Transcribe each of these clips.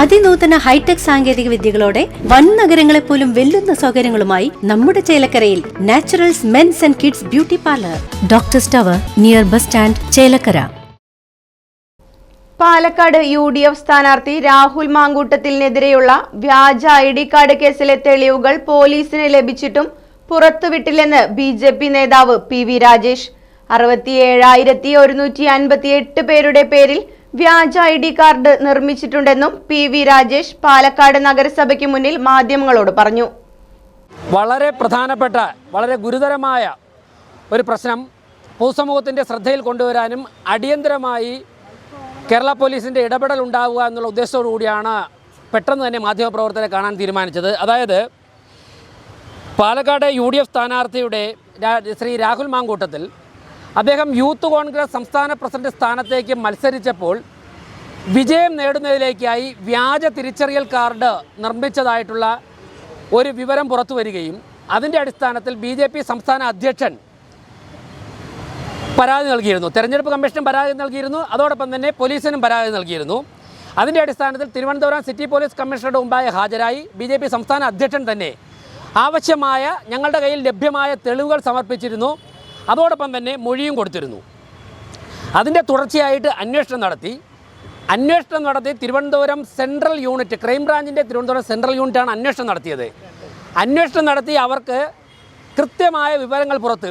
അതിനൂതന hi tech സാങ്കേതിക വിദ്യകളോടെ വൻ നഗരങ്ങളെ പോലും വെല്ലുന്ന സൗകര്യങ്ങളുമായി നമ്മുടെ ചേലക്കരയിൽ Naturals men's and kids beauty parlour. Doctor's tower near bus stand Chelakkara. Palakkad U D F സ്ഥാനാർത്ഥി രാഹുൽ മാങ്കൂട്ടത്തിനെതിരെയുള്ള വ്യാജ ഐ ഡി കാർഡ് കേസിലെ തെളിവുകൾ പോലീസിന് ലഭിച്ചിട്ടും പുറത്തുവിട്ടില്ലെന്ന് ബി ജെ പി നേതാവ് പി വി രാജേഷ്. അറുപത്തിയേഴായിരത്തി ഒരുന്നൂറ്റി അൻപത്തി എട്ട് പേരുടെ പേരിൽ വ്യാജ ഐ ഡി കാർഡ് നിർമ്മിച്ചിട്ടുണ്ടെന്നും പി വി രാജേഷ് പാലക്കാട് നഗരസഭയ്ക്ക് മുന്നിൽ മാധ്യമങ്ങളോട് പറഞ്ഞു. വളരെ പ്രധാനപ്പെട്ട വളരെ ഗുരുതരമായ ഒരു പ്രശ്നം പൊതുസമൂഹത്തിന്റെ ശ്രദ്ധയിൽ കൊണ്ടുവരാനും അടിയന്തരമായി കേരള പോലീസിന്റെ ഇടപെടൽ ഉണ്ടാവുക എന്നുള്ള ഉദ്ദേശത്തോടു കൂടിയാണ് പെട്ടെന്ന് തന്നെ മാധ്യമപ്രവർത്തകരെ കാണാൻ തീരുമാനിച്ചത്. അതായത് പാലക്കാട് യു ഡി എഫ് സ്ഥാനാർത്ഥിയുടെ ശ്രീ രാഹുൽ മാങ്കൂട്ടത്തിൽ അദ്ദേഹം യൂത്ത് കോൺഗ്രസ് സംസ്ഥാന പ്രസിഡന്റ് സ്ഥാനത്തേക്ക് മത്സരിച്ചപ്പോൾ വിജയം നേടുന്നതിലേക്കായി വ്യാജ തിരിച്ചറിയൽ കാർഡ് നിർമ്മിച്ചതായിട്ടുള്ള ഒരു വിവരം പുറത്തു വരികയും അതിന്റെ അടിസ്ഥാനത്തിൽ ബി ജെ പി സംസ്ഥാന അധ്യക്ഷൻ പരാതി നൽകിയിരുന്നു. തെരഞ്ഞെടുപ്പ് കമ്മീഷനും പരാതി നൽകിയിരുന്നു. അതോടൊപ്പം തന്നെ പോലീസിനും പരാതി നൽകിയിരുന്നു. അതിന്റെ അടിസ്ഥാനത്തിൽ തിരുവനന്തപുരം സിറ്റി പോലീസ് കമ്മീഷണറുടെ മുമ്പായി ഹാജരായി ബി ജെ പി സംസ്ഥാന അധ്യക്ഷൻ തന്നെ ആവശ്യമായ ഞങ്ങളുടെ കയ്യിൽ ലഭ്യമായ തെളിവുകൾ സമർപ്പിച്ചിരുന്നു. അതോടൊപ്പം തന്നെ മൊഴിയും കൊടുത്തിരുന്നു. അതിന്റെ തുടർച്ചയായിട്ട് അന്വേഷണം നടത്തി. അന്വേഷണം നടത്തി തിരുവനന്തപുരം സെൻട്രൽ യൂണിറ്റ് ക്രൈംബ്രാഞ്ചിന്റെ തിരുവനന്തപുരം സെൻട്രൽ യൂണിറ്റാണ് അന്വേഷണം നടത്തിയത്. അന്വേഷണം നടത്തി അവർക്ക് കൃത്യമായ വിവരങ്ങൾ പുറത്ത്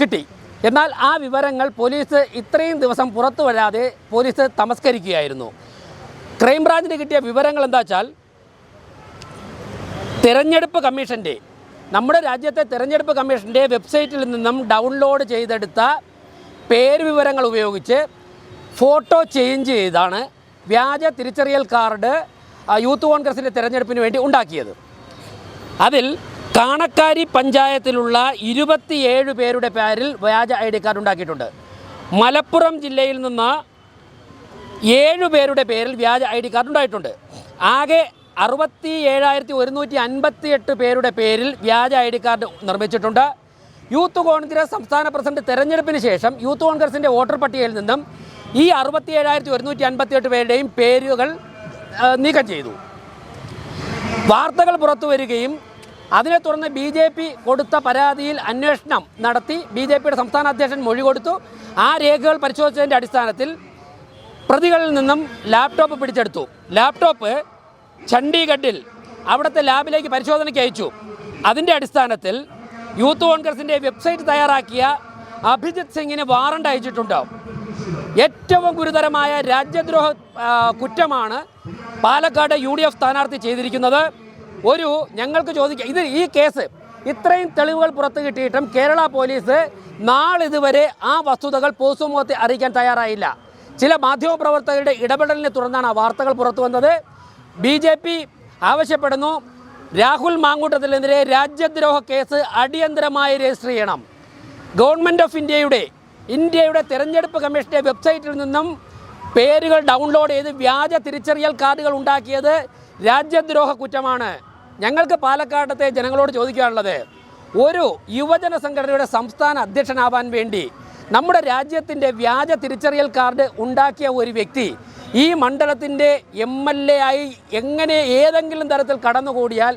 കിട്ടി. എന്നാൽ ആ വിവരങ്ങൾ പോലീസ് ഇത്രയും ദിവസം പുറത്തു വരാതെ പോലീസ് തമസ്കരിക്കുകയായിരുന്നു. ക്രൈംബ്രാഞ്ചിന് കിട്ടിയ വിവരങ്ങൾ എന്താ വെച്ചാൽ തെരഞ്ഞെടുപ്പ് കമ്മീഷന്റെ നമ്മുടെ രാജ്യത്തെ തെരഞ്ഞെടുപ്പ് കമ്മീഷന്റെ വെബ്സൈറ്റിൽ നിന്നും ഡൗൺലോഡ് ചെയ്തെടുത്ത പേര് വിവരങ്ങൾ ഉപയോഗിച്ച് ഫോട്ടോ ചേഞ്ച് ചെയ്താണ് വ്യാജ തിരിച്ചറിയൽ കാർഡ് യൂത്ത് കോൺഗ്രസിന്റെ തെരഞ്ഞെടുപ്പിന് വേണ്ടി ഉണ്ടാക്കിയത്. അതിൽ കാണക്കാരി പഞ്ചായത്തിലുള്ള ഇരുപത്തിയേഴ് പേരുടെ പേരിൽ വ്യാജ ഐ ഡി കാർഡ് ഉണ്ടാക്കിയിട്ടുണ്ട്. മലപ്പുറം ജില്ലയിൽ നിന്ന് ഏഴ് പേരുടെ പേരിൽ വ്യാജ ഐ ഡി കാർഡ് ഉണ്ടായിട്ടുണ്ട്. ആകെ അറുപത്തി ഏഴായിരത്തി ഒരുന്നൂറ്റി അൻപത്തി എട്ട് പേരുടെ പേരിൽ വ്യാജ ഐ ഡി കാർഡ് നിർമ്മിച്ചിട്ടുണ്ട്. യൂത്ത് കോൺഗ്രസ് സംസ്ഥാന പ്രസിഡന്റ് തെരഞ്ഞെടുപ്പിന് ശേഷം യൂത്ത് കോൺഗ്രസിന്റെ വോട്ടർ പട്ടികയിൽ നിന്നും ഈ അറുപത്തി ഏഴായിരത്തി ഒരുന്നൂറ്റി അൻപത്തി എട്ട് പേരുടെയും പേരുകൾ നീക്കം ചെയ്തു. വാർത്തകൾ പുറത്തു വരികയും അതിനെ തുടർന്ന് ബി ജെ പി കൊടുത്ത പരാതിയിൽ അന്വേഷണം നടത്തി ബി ജെ പിയുടെ സംസ്ഥാന അധ്യക്ഷൻ മൊഴി കൊടുത്തു. ആ രേഖകൾ പരിശോധിച്ചതിന്റെ അടിസ്ഥാനത്തിൽ പ്രതികളിൽ നിന്നും ലാപ്ടോപ്പ് പിടിച്ചെടുത്തു. ലാപ്ടോപ്പ് ചണ്ഡീഗഡിൽ അവിടുത്തെ ലാബിലേക്ക് പരിശോധനയ്ക്ക് അയച്ചു. അതിന്റെ അടിസ്ഥാനത്തിൽ യൂത്ത് കോൺഗ്രസിന്റെ വെബ്സൈറ്റ് തയ്യാറാക്കിയ അഭിജിത് സിംഗിന് വാറണ്ട് അയച്ചിട്ടുണ്ട്. ഏറ്റവും ഗുരുതരമായ രാജ്യദ്രോഹ കുറ്റമാണ് പാലക്കാട് യു ഡി എഫ് സ്ഥാനാർത്ഥി ചെയ്തിരിക്കുന്നത്. ഒരു ഞങ്ങൾക്ക് ചോദിക്കാം ഇത് ഈ കേസ് ഇത്രയും തെളിവുകൾ പുറത്തു കിട്ടിയിട്ടും കേരള പോലീസ് നാളിതുവരെ ആ വസ്തുതകൾ പൊതുസമൂഹത്തെ അറിയിക്കാൻ തയ്യാറായില്ല. ചില മാധ്യമപ്രവർത്തകരുടെ ഇടപെടലിനെ തുടർന്നാണ് ആ വാർത്തകൾ പുറത്തു വന്നത്. ബി ജെ പി ആവശ്യപ്പെടുന്നു. രാഹുൽ മാങ്കൂട്ടത്തിനെതിരെ രാജ്യദ്രോഹ കേസ് അടിയന്തരമായി രജിസ്റ്റർ ചെയ്യണം. ഗവൺമെന്റ് ഓഫ് ഇന്ത്യയുടെ ഇന്ത്യയുടെ തിരഞ്ഞെടുപ്പ് കമ്മീഷന്റെ വെബ്സൈറ്റിൽ നിന്നും പേരുകൾ ഡൗൺലോഡ് ചെയ്ത് വ്യാജ തിരിച്ചറിയൽ കാർഡുകൾ ഉണ്ടാക്കിയത് രാജ്യദ്രോഹ കുറ്റമാണ്. ഞങ്ങൾക്ക് പാലക്കാടത്തെ ജനങ്ങളോട് ചോദിക്കാനുള്ളത് ഒരു യുവജന സംഘടനയുടെ സംസ്ഥാന അധ്യക്ഷനാവാൻ വേണ്ടി നമ്മുടെ രാജ്യത്തിന്റെ വ്യാജ തിരിച്ചറിയൽ കാർഡ് ഉണ്ടാക്കിയ ഒരു വ്യക്തി ഈ മണ്ഡലത്തിന്റെ എം എൽ എ ആയി എങ്ങനെ ഏതെങ്കിലും തരത്തിൽ കടന്നുകൂടിയാൽ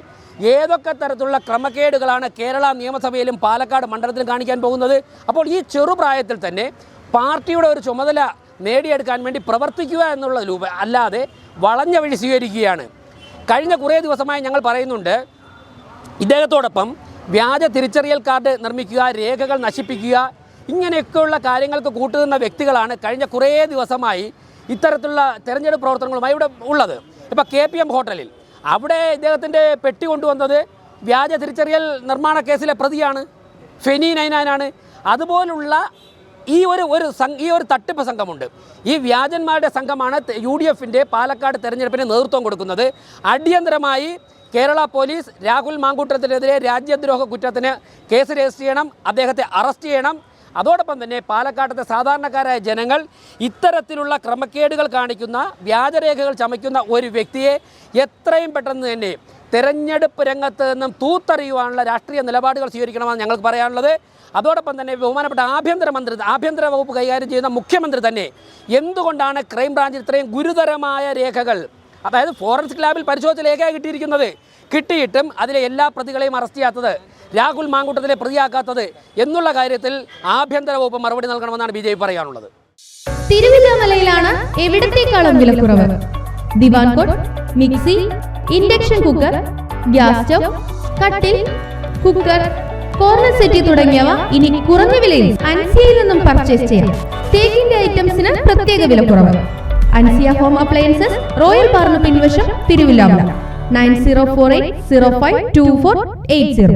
ഏതൊക്കെ തരത്തിലുള്ള ക്രമക്കേടുകളാണ് കേരള നിയമസഭയിലും പാലക്കാട് മണ്ഡലത്തിലും കാണിക്കാൻ പോകുന്നത്? അപ്പോൾ ഈ ചെറുപ്രായത്തിൽ തന്നെ പാർട്ടിയുടെ ഒരു ചുമതല നേടിയെടുക്കാൻ വേണ്ടി പ്രവർത്തിക്കുക എന്നുള്ള രൂപ അല്ലാതെ വളഞ്ഞ വഴി സ്വീകരിക്കുകയാണ്. കഴിഞ്ഞ കുറേ ദിവസമായി ഞങ്ങൾ പറയുന്നുണ്ട് ഇദ്ദേഹത്തോടൊപ്പം വ്യാജ തിരിച്ചറിയൽ കാർഡ് നിർമ്മിക്കുക രേഖകൾ നശിപ്പിക്കുക ഇങ്ങനെയൊക്കെയുള്ള കാര്യങ്ങൾക്ക് കൂട്ടുനിന്ന വ്യക്തികളാണ് കഴിഞ്ഞ കുറേ ദിവസമായി ഇത്തരത്തിലുള്ള തെരഞ്ഞെടുപ്പ് പ്രവർത്തനങ്ങളുമായി ഇവിടെ ഉള്ളത്. ഇപ്പോൾ കെ പി എം ഹോട്ടലിൽ. അവിടെ ഇദ്ദേഹത്തിന്റെ പെട്ടി കൊണ്ടുവന്നത് വ്യാജ തിരിച്ചറിയൽ നിർമ്മാണ കേസിലെ പ്രതിയാണ്. ഫെനി നൈനാനാണ് അതുപോലുള്ള ഈ ഒരു ഒരു ഈ ഒരു തട്ടിപ്പ് സംഘമുണ്ട്. ഈ വ്യാജന്മാരുടെ സംഘമാണ് യു ഡി എഫിന്റെ പാലക്കാട് തെരഞ്ഞെടുപ്പിന് നേതൃത്വം കൊടുക്കുന്നത്. അടിയന്തരമായി കേരള പോലീസ് രാഹുൽ മാങ്കൂട്ടത്തിനെതിരെ രാജ്യദ്രോഹ കുറ്റത്തിന് കേസ് രജിസ്റ്റർ ചെയ്യണം. അദ്ദേഹത്തെ അറസ്റ്റ് ചെയ്യണം. അതോടൊപ്പം തന്നെ പാലക്കാട്ടത്തെ സാധാരണക്കാരായ ജനങ്ങൾ ഇത്തരത്തിലുള്ള ക്രമക്കേടുകൾ കാണിക്കുന്ന വ്യാജരേഖകൾ ചമയ്ക്കുന്ന ഒരു വ്യക്തിയെ എത്രയും പെട്ടെന്ന് തന്നെ തെരഞ്ഞെടുപ്പ് രംഗത്ത് നിന്നും തൂത്തറിയുവാനുള്ള രാഷ്ട്രീയ നിലപാടുകൾ സ്വീകരിക്കണമെന്ന് ഞങ്ങൾക്ക് പറയാനുള്ളത്. അതോടൊപ്പം തന്നെ ബഹുമാനപ്പെട്ട ആഭ്യന്തരമന്ത്രി ആഭ്യന്തര വകുപ്പ് കൈകാര്യം ചെയ്യുന്ന മുഖ്യമന്ത്രി തന്നെ എന്തുകൊണ്ടാണ് ക്രൈംബ്രാഞ്ചിൽ ഇത്രയും ഗുരുതരമായ രേഖകൾ അതായത് ഫോറൻസിക് ലാബിൽ പരിശോധിച്ച രേഖയാണ് കിട്ടിയിരിക്കുന്നത്? കിട്ടിയിട്ടും അതിലെ എല്ലാ പ്രതികളെയും അറസ്റ്റ് ചെയ്യാത്തത് രാഹുൽ മാങ്കൂട്ടത്തിലെ പ്രതിയാക്കാത്തത് എന്നുള്ള കാര്യത്തിൽ ആഭ്യന്തര വകുപ്പ് മറുപടി നൽകണമെന്നാണ് ബി ജെ പി പറയാനുള്ളത്. തിരുവില്ലാമലയിലാണ് എവിടത്തേക്കാളും വിലക്കുറവ്? Divan cot mixie induction cooker gas stove കട്ടിൽ കുക്കർ കോർണർ സെറ്റി തുടങ്ങിയവ ഇനി കുറഞ്ഞ വിലയിൽ അൻസിയയിൽ നിന്നും പർച്ചേസ് ചെയ്യാം. തേക്കിന്റെ ഐറ്റംസിന് പ്രത്യേക അൻസിയ ഹോം അപ്ലയൻസസ് റോയൽ പാർന്ന് പിൻവശം Thiruvilwamala. Nine zero four eight zero five two four eight zero.